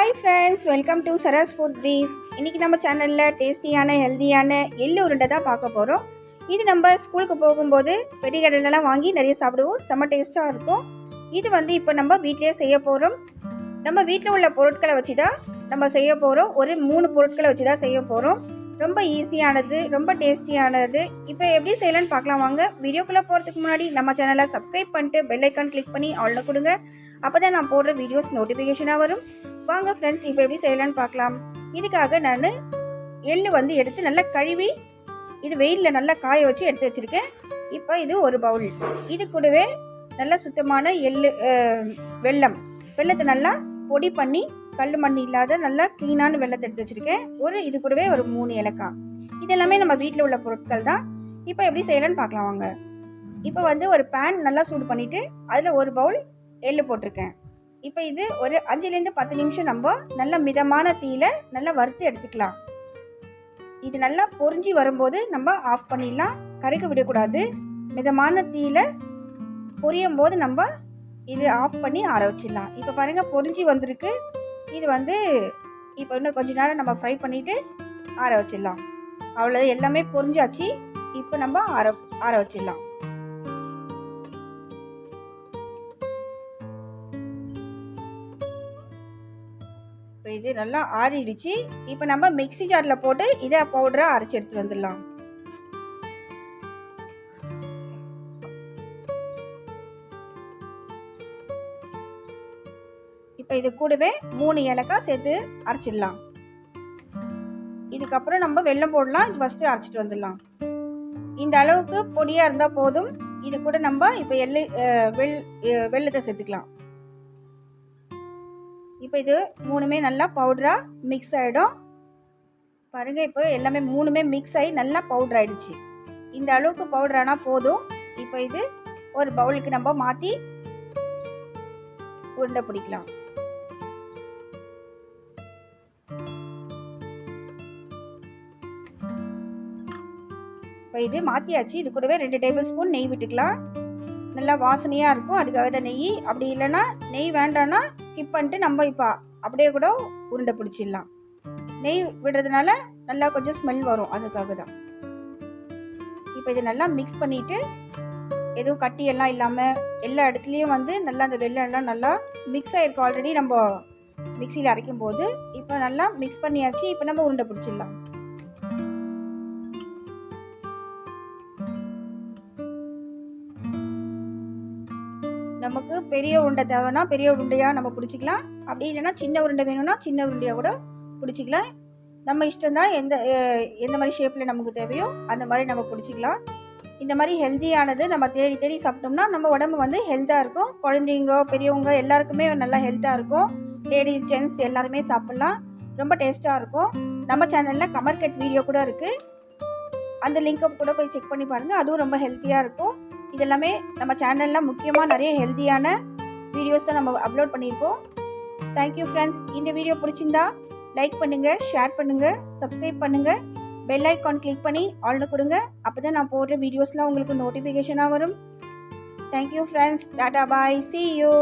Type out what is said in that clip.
Hi friends welcome to Saras food breeze இன்றைக்கி நம்ம சேனலில் டேஸ்டியான ஹெல்த்தியான எள்ளு உருண்டை தான் பார்க்க போகிறோம் இது நம்ம ஸ்கூலுக்கு போகும்போது பெரிய வாங்கி நிறைய சாப்பிடுவோம். செம்ம டேஸ்ட்டாக இருக்கும். இது வந்து இப்போ நம்ம வீட்டிலே செய்ய போகிறோம் நம்ம வீட்டில் உள்ள பொருட்களை வச்சு தான் நம்ம செய்ய போகிறோம் ஒரு மூணு பொருட்களை வச்சு தான் செய்ய போகிறோம் ரொம்ப ஈஸியானது ரொம்ப டேஸ்டியானது. இப்போ எப்படி செய்யலான்னு பார்க்கலாம். வாங்க வீடியோக்குள்ளே போகிறதுக்கு முன்னாடி நம்ம சேனலை சப்ஸ்கிரைப் பண்ணிட்டு பெல் ஐக்கான் கிளிக் பண்ணி ஆல்ல கொடுங்க. அப்போ தான் நான் போடுற வீடியோஸ் நோட்டிஃபிகேஷனாக வரும். வாங்க ஃப்ரெண்ட்ஸ் இப்போ எப்படி செய்யலான்னு பார்க்கலாம். இதுக்காக நான் எள் வந்து எடுத்து நல்லா கழுவி இது வெயிலில் நல்லா காய வச்சு எடுத்து வச்சுருக்கேன். இப்போ இது ஒரு பவுல் இது கூடவே நல்லா சுத்தமான எள் வெள்ளம் வெல்லம். வெல்லத்தை நல்லா பொடி பண்ணி கல் மண் இல்லாத நல்லா க்ளீனான வெள்ளத்தை எடுத்து வச்சுருக்கேன். ஒரு இது கூடவே ஒரு மூணு ஏலக்காய். இது எல்லாமே நம்ம வீட்டில் உள்ள பொருட்கள் தான். இப்போ எப்படி செய்யலாம்னு பார்க்கலாம் வாங்க. இப்போ வந்து ஒரு பேன் நல்லா சூடு பண்ணிவிட்டு அதில் ஒரு பவுல் எள்ளு போட்டிருக்கேன். இப்போ இது ஒரு அஞ்சுலேருந்து பத்து நிமிஷம் நம்ம நல்ல மிதமான தீயில் நல்லா வறுத்து எடுத்துக்கலாம். இது நல்லா பொரிஞ்சு வரும்போது நம்ம ஆஃப் பண்ணிடலாம். கருக விடக்கூடாது. மிதமான தீயில் பொரியும் போது நம்ம இது ஆஃப் பண்ணி ஆற வச்சிடலாம். இப்போ பாருங்கள் பொறிஞ்சி வந்திருக்கு. இது வந்து இப்போ இன்னும் கொஞ்ச நேரம் நம்ம ஃப்ரை பண்ணிவிட்டு ஆற வச்சிடலாம். அவ்வளோ எல்லாமே பொரிஞ்சாச்சு இப்போ நம்ம ஆற ஆற வச்சிடலாம். இப்போ இது நல்லா ஆறிடுச்சு. இப்போ நம்ம மிக்ஸி ஜாரில் போட்டு இதை பவுடராக அரைச்சி எடுத்துகிட்டு வந்துடலாம். இப்போ இது கூடவே மூணு ஏலக்காய் சேர்த்து அரைச்சிடலாம். இதுக்கப்புறம் நம்ம வெல்லம் போடலாம். இது ஃபஸ்ட்டு அரைச்சிட்டு வந்துடலாம். இந்த அளவுக்கு பொடியாக இருந்தால் போதும். இது கூட நம்ம இப்போ எள்ளு வெள் வெள்ளத்தை சேர்த்துக்கலாம். இப்போ இது மூணுமே நல்லா பவுடராக மிக்ஸ் ஆகிடும் பாருங்கள் இப்போ எல்லாமே மூணுமே மிக்ஸ் ஆகி நல்லா பவுடர் ஆகிடுச்சு இந்த அளவுக்கு பவுடர் ஆனால் போதும். இப்போ இது ஒரு பவுலுக்கு நம்ம மாற்றி உருண்டை பிடிக்கலாம். இப்போ இது மாற்றியாச்சு இது கூடவே ரெண்டு டேபிள் ஸ்பூன் நெய் விட்டுக்கலாம். நல்லா வாசனையாக இருக்கும். அதுக்காக தான் நெய். அப்படி இல்லைன்னா நெய் வேண்டாம்னா ஸ்கிப் பண்ணிட்டு நம்ம இப்போ அப்படியே கூட உருண்டை பிடிச்சிடலாம். நெய் விடுறதுனால நல்லா கொஞ்சம் ஸ்மெல் வரும். அதுக்காக தான். இப்போ இதை நல்லா மிக்ஸ் பண்ணிவிட்டு எதுவும் கட்டியெல்லாம் இல்லாமல் எல்லா இடத்துலையும் வந்து நல்லா அந்த வெள்ளம் எல்லாம் நல்லா மிக்ஸ் ஆகிருக்கும் ஆல்ரெடி நம்ம மிக்சியில் அரைக்கும் போது இப்போ நல்லா மிக்ஸ் பண்ணியாச்சு. இப்போ நம்ம உருண்டை பிடிச்சிடலாம். நமக்கு பெரிய உருண்டை தேவைன்னா பெரிய உருண்டையாக நம்ம பிடிச்சிக்கலாம். அப்படி இல்லைன்னா சின்ன உருண்டை வேணும்னா சின்ன உருண்டையாக கூட பிடிச்சிக்கலாம். நம்ம இஷ்டம் தான் எந்த எந்த மாதிரி ஷேப்பில் நமக்கு தேவையோ அந்த மாதிரி நம்ம பிடிச்சிக்கலாம். இந்த மாதிரி ஹெல்த்தியானது நம்ம தேடி தேடி சாப்பிட்டோம்னா நம்ம உடம்பு வந்து ஹெல்த்தாக இருக்கும். குழந்தைங்க பெரியவங்க எல்லாருக்குமே நல்லா ஹெல்த்தாக இருக்கும். லேடிஸ் ஜென்ட்ஸ் எல்லாருமே சாப்பிட்லாம். ரொம்ப டேஸ்ட்டாக இருக்கும். நம்ம சேனலில் கமர்கட் வீடியோ கூட இருக்குது அந்த லிங்கை கூட போய் செக் பண்ணி பாருங்கள் அதுவும் ரொம்ப ஹெல்த்தியாக இருக்கும். இதெல்லாமே நம்ம சேனலில் முக்கியமாக நிறைய ஹெல்த்தியான வீடியோஸ் தான் நம்ம அப்லோட் பண்ணியிருக்கோம். தேங்க்யூ ஃப்ரெண்ட்ஸ் இந்த வீடியோ பிடிச்சிருந்தா லைக் பண்ணுங்கள் ஷேர் பண்ணுங்கள் சப்ஸ்கிரைப் பண்ணுங்கள் பெல் ஐக்கான் கிளிக் பண்ணி ஆல்னு கொடுங்க. அப்போ தான் நான் போடுற வீடியோஸ்லாம் உங்களுக்கு நோட்டிஃபிகேஷனாக வரும். Thank you friends tata bye see you